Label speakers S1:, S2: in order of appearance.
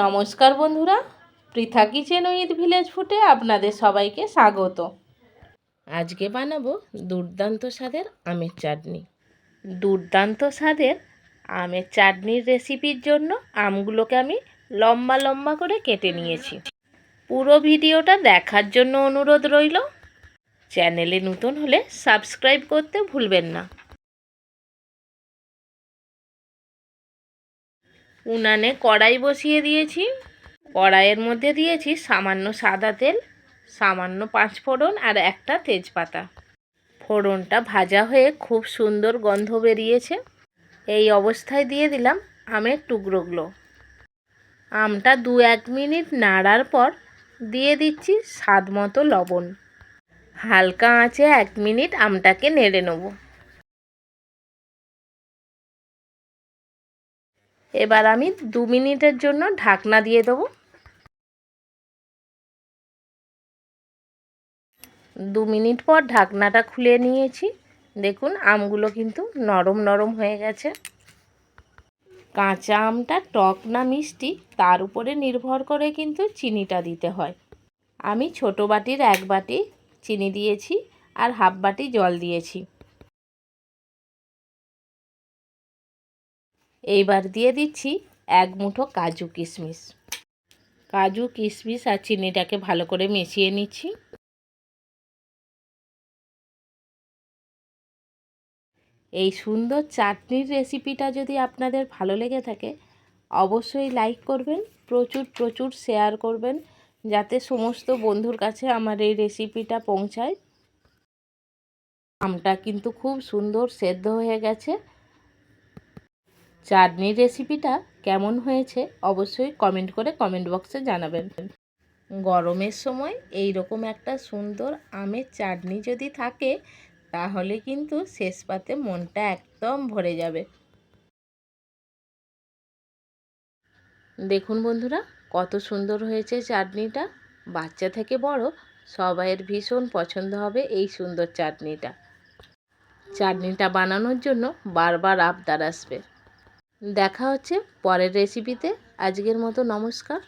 S1: নমস্কার বন্ধুরা, Pritha kitchen with village ফুটে আপনাদের সবাইকে স্বাগত। আজকে বানাবো দুর্দান্ত স্বাদের আমের চাটনি। দুর্দান্ত স্বাদের আমের চাটনির রেসিপির জন্য আমগুলোকে আমি লম্বা লম্বা করে কেটে নিয়েছি। পুরো ভিডিওটা দেখার জন্য অনুরোধ রইল। চ্যানেলে নতুন হলে সাবস্ক্রাইব করতে ভুলবেন না। উনানে কড়াই বসিয়ে দিয়েছি। কড়াইয়ের মধ্যে দিয়েছি সামান্য সাদা তেল, সামান্য পাঁচ ফোড়ন আর একটা তেজপাতা। ফোড়নটা ভাজা হয়ে খুব সুন্দর গন্ধ বেরিয়েছে। এই অবস্থায় দিয়ে দিলাম আমের টুকরোগুলো। আমটা দু এক মিনিট নাড়ার পর দিয়ে দিচ্ছি স্বাদ মতো লবণ। হালকা আঁচে এক মিনিট আমটাকে নেড়ে নেব। এবার আমি দু মিনিটের জন্য ঢাকনা দিয়ে দেবো। দু মিনিট পর ঢাকনাটা খুলে নিয়েছি। দেখুন, আমগুলো কিন্তু নরম নরম হয়ে গেছে। কাঁচা আমটা টক না মিষ্টি, তার উপরে নির্ভর করে কিন্তু চিনিটা দিতে হয়। আমি ছোট বাটির এক বাটি চিনি দিয়েছি আর হাফ বাটি জল দিয়েছি। এইবার দিয়ে দিচ্ছি এক মুঠো কাজু কিশমিশ। কাজু কিশমিশ আর চিনিটাকে ভালো করে মিশিয়ে নিচ্ছি। এই সুন্দর চাটনির রেসিপিটা যদি আপনাদের ভালো লেগে থাকে, অবশ্যই লাইক করবেন, প্রচুর প্রচুর শেয়ার করবেন, যাতে সমস্ত বন্ধুর কাছে আমার এই রেসিপিটা পৌঁছায়। আমটা কিন্তু খুব সুন্দর সেদ্ধ হয়ে গেছে। চাটনির রেসিপিটা কেমন হয়েছে অবশ্যই কমেন্ট করে কমেন্ট বক্সে জানাবেন। গরমের সময় এই রকম একটা সুন্দর আমের চাটনি যদি থাকে, তাহলে কিন্তু শেষ পাতে মনটা একদম ভরে যাবে। দেখুন বন্ধুরা, কত সুন্দর হয়েছে চাটনিটা। বাচ্চা থেকে বড়, সবাইয়ের ভীষণ পছন্দ হবে এই সুন্দর চাটনিটা। চাটনিটা বানানোর জন্য বারবার আবদার আসবে। দেখা হচ্ছে পরের রেসিপিতে আজকের মতো নমস্কার।